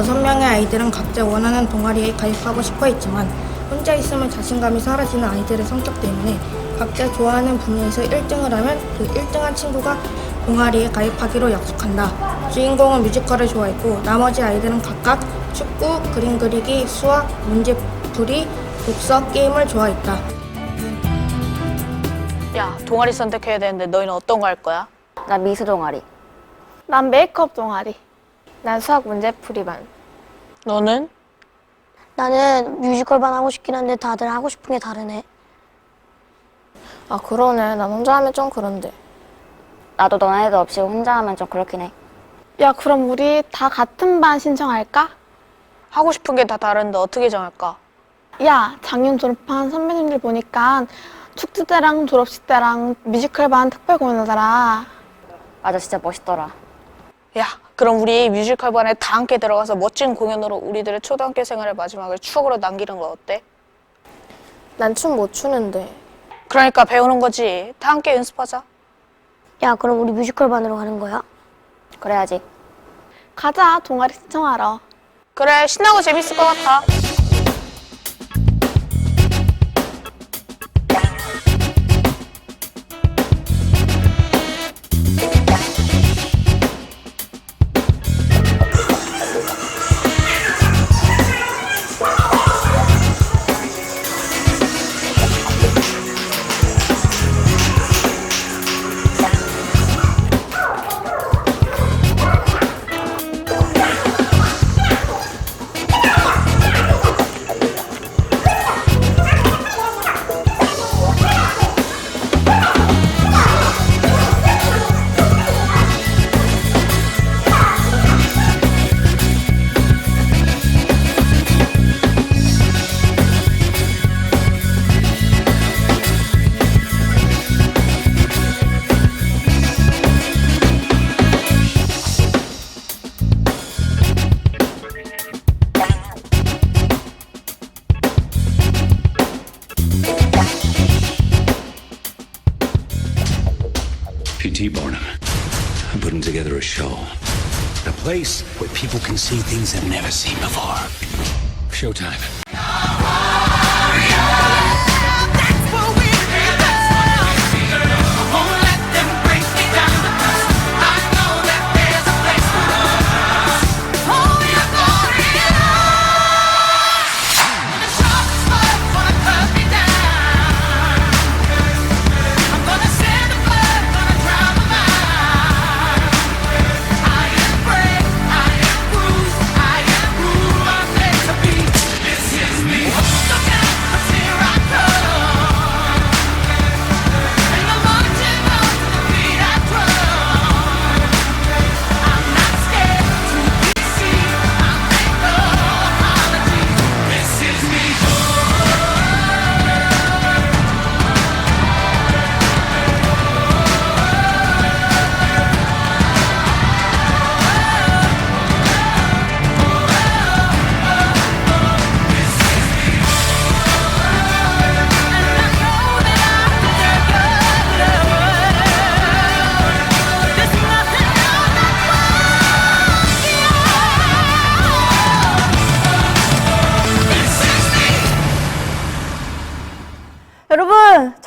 여섯 명의 아이들은 각자 원하는 동아리에 가입하고 싶어 했지만 혼자 있으면 자신감이 사라지는 아이들의 성격 때문에 각자 좋아하는 분야에서 1등을 하면 그 1등한 친구가 동아리에 가입하기로 약속한다. 주인공은 뮤지컬을 좋아했고 나머지 아이들은 각각 축구, 그림 그리기, 수학, 문제풀이, 독서, 게임을 좋아했다. 야, 동아리 선택해야 되는데 너희는 어떤 거 할 거야? 나 미술 동아리. 난 메이크업 동아리. 난 수학 문제풀이반. 너는? 나는 뮤지컬반 하고 싶긴 한데 다들 하고 싶은 게 다르네. 아 그러네. 난 혼자 하면 좀 그런데. 나도 너네들 없이 혼자 하면 좀 그렇긴 해. 야 그럼 우리 다 같은 반 신청할까? 하고 싶은 게 다 다른데 어떻게 정할까? 야 작년 졸업한 선배님들 보니까 축제 때랑 졸업식 때랑 뮤지컬 반 특별 공연하더라. 맞아, 진짜 멋있더라. 야, 그럼 우리 뮤지컬 반에 다 함께 들어가서 멋진 공연으로 우리들의 초등학교 생활의 마지막을 추억으로 남기는 거 어때? 난 춤 못 추는데. 그러니까 배우는 거지. 다 함께 연습하자. 야, 그럼 우리 뮤지컬 반으로 가는 거야? 그래야지. 가자 동아리 신청하러. 그래, 신나고 재밌을 것 같아. People can see things they've never seen before. Showtime.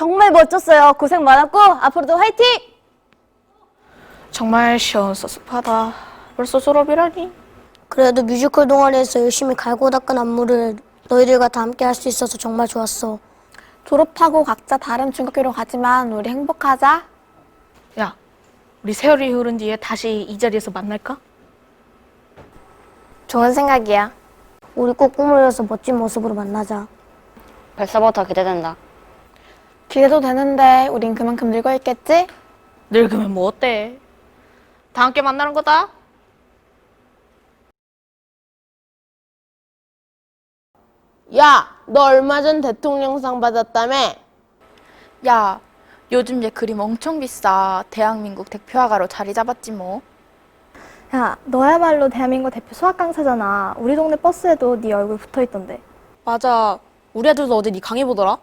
정말 멋졌어요. 고생 많았고, 앞으로도 화이팅! 정말 시원 섭섭하다. 벌써 졸업이라니. 그래도 뮤지컬 동아리에서 열심히 갈고 닦은 안무를 너희들과 다 함께 할 수 있어서 정말 좋았어. 졸업하고 각자 다른 중학교로 가지만 우리 행복하자. 야, 우리 세월이 흐른 뒤에 다시 이 자리에서 만날까? 좋은 생각이야. 우리 꼭 꿈을 이뤄서 멋진 모습으로 만나자. 벌써부터 기대된다. 기대도 되는데 우린 그만큼 늙어 있겠지? 늙으면 뭐 어때? 다 함께 만나는 거다. 야, 너 얼마 전 대통령상 받았다며? 야, 요즘 얘 그림 엄청 비싸. 대한민국 대표화가로 자리 잡았지 뭐. 야, 너야말로 대한민국 대표 수학 강사잖아. 우리 동네 버스에도 네 얼굴 붙어 있던데. 맞아. 우리 애들도 어제 네 강의 보더라.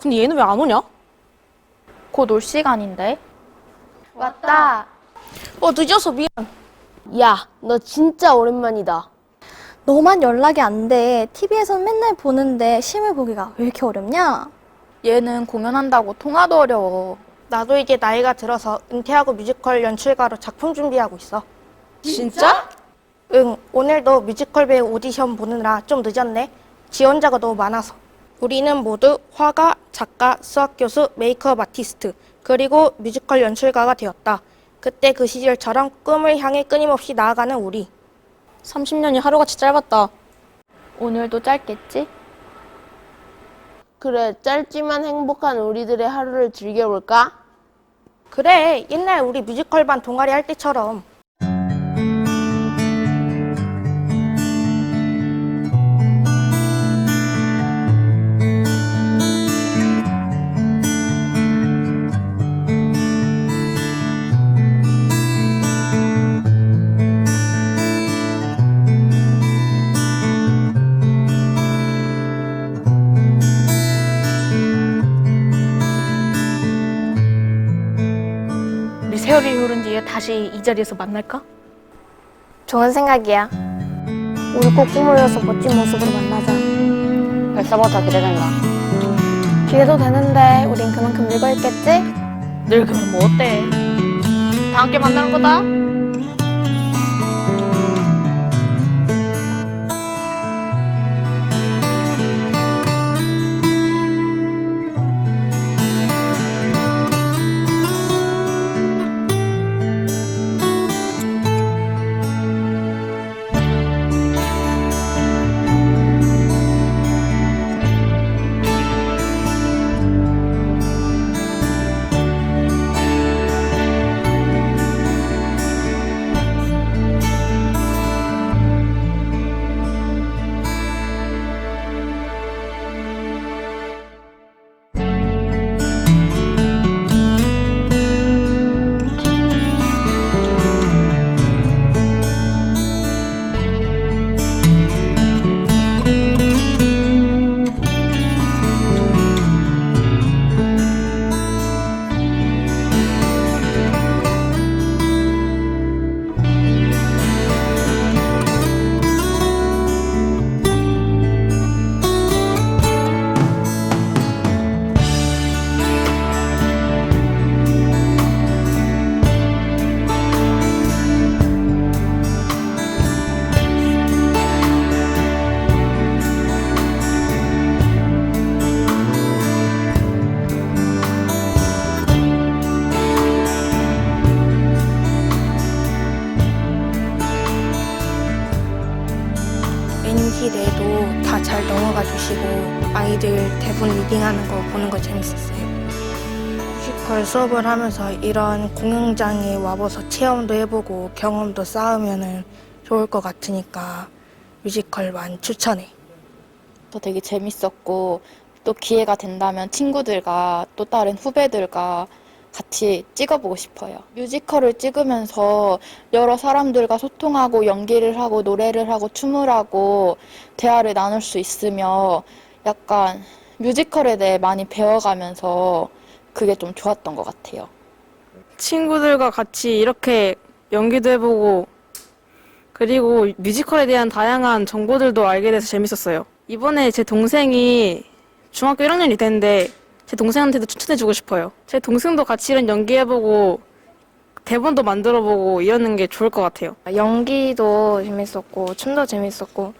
근데 얘는 왜 안 오냐? 곧 올 시간인데. 왔다. 어, 늦어서 미안. 야, 너 진짜 오랜만이다. 너만 연락이 안 돼. TV에서 맨날 보는데 실물 보기가 왜 이렇게 어렵냐? 얘는 공연한다고 통화도 어려워. 나도 이제 나이가 들어서 은퇴하고 뮤지컬 연출가로 작품 준비하고 있어. 진짜? 응, 오늘도 뮤지컬 배우 오디션 보느라 좀 늦었네. 지원자가 너무 많아서. 우리는 모두 화가, 작가, 수학교수, 메이크업 아티스트, 그리고 뮤지컬 연출가가 되었다. 그때 그 시절처럼 꿈을 향해 끊임없이 나아가는 우리. 30년이 하루같이 짧았다. 오늘도 짧겠지? 그래, 짧지만 행복한 우리들의 하루를 즐겨볼까? 그래, 옛날 우리 뮤지컬 반 동아리 할 때처럼. 흐른 뒤에 다시 이 자리에서 만날까? 좋은 생각이야. 우리 꼭 꿈을 이뤄서 멋진 모습으로 만나자. 벌써부터 기대된다. 기대도 되는데 우린 그만큼 늙어 있겠지? 늙으면 뭐 어때? 다 함께 만나는 거다. 아이들 대본 리딩하는 거 보는 거 재밌었어요. 뮤지컬 수업을 하면서 이런 공연장에 와봐서 체험도 해보고 경험도 쌓으면 좋을 것 같으니까 뮤지컬 만 추천해. 또 되게 재밌었고 또 기회가 된다면 친구들과 또 다른 후배들과 같이 찍어보고 싶어요. 뮤지컬을 찍으면서 여러 사람들과 소통하고 연기를 하고 노래를 하고 춤을 하고 대화를 나눌 수 있으며 약간 뮤지컬에 대해 많이 배워가면서 그게 좀 좋았던 것 같아요. 친구들과 같이 이렇게 연기도 해보고 그리고 뮤지컬에 대한 다양한 정보들도 알게 돼서 재밌었어요. 이번에 제 동생이 중학교 1학년이 됐는데 제 동생한테도 추천해주고 싶어요. 제 동생도 같이 이런 연기해보고 대본도 만들어보고 이러는 게 좋을 것 같아요. 연기도 재밌었고 춤도 재밌었고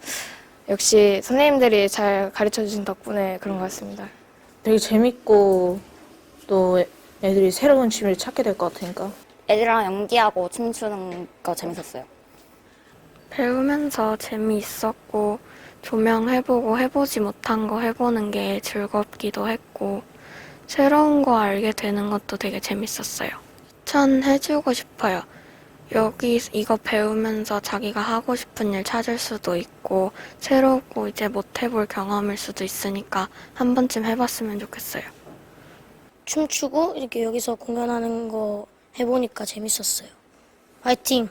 역시 선생님들이 잘 가르쳐 주신 덕분에 그런 것 같습니다. 되게 재밌고 또 애들이 새로운 취미를 찾게 될 것 같으니까 애들이랑 연기하고 춤추는 거 재밌었어요. 배우면서 재미있었고 조명해보고 해보지 못한 거 해보는 게 즐겁기도 했고 새로운 거 알게 되는 것도 되게 재밌었어요. 추천해주고 싶어요. 여기 이거 배우면서 자기가 하고 싶은 일 찾을 수도 있고 새롭고 이제 못 해볼 경험일 수도 있으니까 한 번쯤 해봤으면 좋겠어요. 춤추고 이렇게 여기서 공연하는 거 해보니까 재밌었어요. 화이팅!